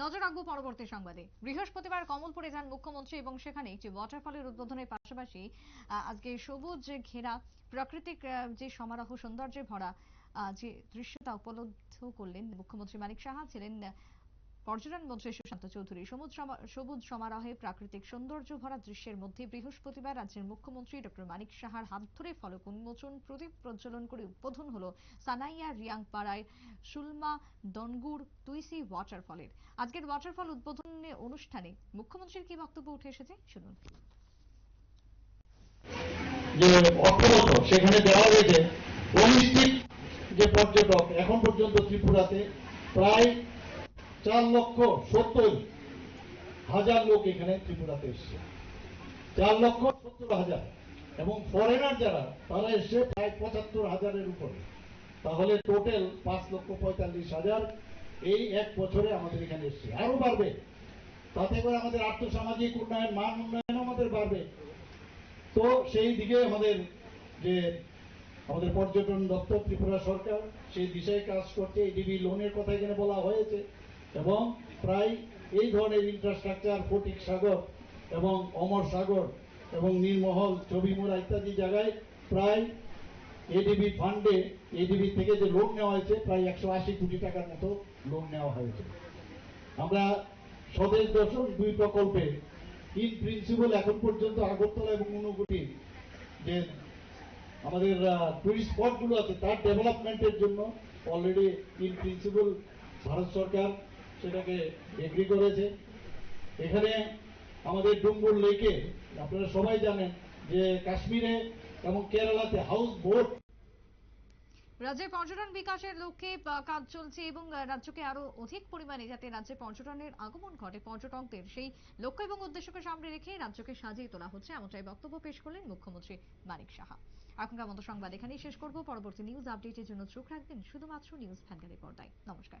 নজর রাখব পরবর্তী সংবাদে। বৃহস্পতিবার কমলপুরে যান মুখ্যমন্ত্রী এবং সেখানে একটি ওয়াটারফলের উদ্বোধনের পাশাপাশি আজকে সবুজ ঘেরা প্রাকৃতিক যে সমারোহ সৌন্দর্যে ভরা যে দৃশ্যতা উপলব্ধ করলেন মুখ্যমন্ত্রী মানিক সাহা ছিলেন পর্যটন মন্ত্রী সুশান্ত চৌধুরী, সবুজ সমা- সবুজ সমারোহে প্রাকৃতিক সৌন্দর্য ভরা দৃশ্যের মধ্যে বৃহস্পতিবার রাজ্যের মুখ্যমন্ত্রী ডক্টর মানিক সাহার হাত ধরে ফলক উন্মোচন, প্রদীপ প্রজ্বলন করে উদ্বোধন হলো সানাইয়া রিয়াংপাড়ায় সুলমা দনগুর তুইসি ওয়াটারফলের। আজকের ওয়াটারফল উদ্বোধন অনুষ্ঠানে মুখ্যমন্ত্রীর কি বক্তব্য উঠে এসেছে শুনুন। যে অর্থগত সেখানে দেওয়া হয়েছে, অনিশ্চিত যে পর্যটক এখন পর্যন্ত ত্রিপুরাতে প্রায় চার লক্ষ সত্তর হাজার লোক এখানে ত্রিপুরাতে এসছে। চার লক্ষ সত্তর হাজার। এবং ফরেনার যারা, তারা এসছে প্রায় পঁচাত্তর হাজারের উপরে। তাহলে টোটাল পাঁচ লক্ষ পঁয়তাল্লিশ হাজার এই এক বছরে আমাদের এখানে এসছে। আরও বাড়বে। তাতে করে আমাদের আর্থসামাজিক উন্নয়ন, মান উন্নয়ন আমাদের বাড়বে। তো সেই দিকে আমাদের যে আমাদের পর্যটন দপ্তর, ত্রিপুরা সরকার সেই দিশায় কাজ করছে। এডিবি লোনের কথা এখানে বলা হয়েছে। এবং প্রায় এই ধরনের ইনফ্রাস্ট্রাকচার ফটিক সাগর এবং অমর সাগর এবং নীলমহল ছবিমুড়া ইত্যাদি জায়গায় প্রায় এডিবি ফান্ডে এডিবি থেকে যে লোন নেওয়া হয়েছে, প্রায় একশো আশি কোটি টাকার মতো লোন নেওয়া হয়েছে। আমরা স্বদেশ দর্শন দুই প্রকল্পে ইন প্রিন্সিপাল এখন পর্যন্ত আগরতলা এবং ঊনকোটি যে আমাদের টুরিস্ট স্পটগুলো আছে, তার ডেভেলপমেন্টের জন্য অলরেডি ইন প্রিন্সিপাল ভারত সরকার সেটাকে এগ্রি করেছে। এখানে আমাদের ডুম্বুর লেকে, আপনারা সবাই জানেন যে কাশ্মীরে এবং কেরালাতে হাউস বোট রাজ্যে পর্যটন বিকাশের লক্ষ্যে কাজ চলছে এবং রাজ্যকে আরও অধিক পরিমাণে যাতে রাজ্যে পর্যটনের আগমন ঘটে, পর্যটকদের সেই লক্ষ্য এবং উদ্দেশ্যকে সামনে রেখে রাজ্যকে সাজিয়ে তোলা হচ্ছে এমনটাই বক্তব্য পেশ করলেন মুখ্যমন্ত্রী মানিক সাহা। এখনকার মতো সংবাদ এখানেই শেষ করব। পরবর্তী নিউজ আপডেটের জন্য চোখ রাখবেন শুধুমাত্র নিউজ ভ্যানগাড়ির পর্দায়। নমস্কার।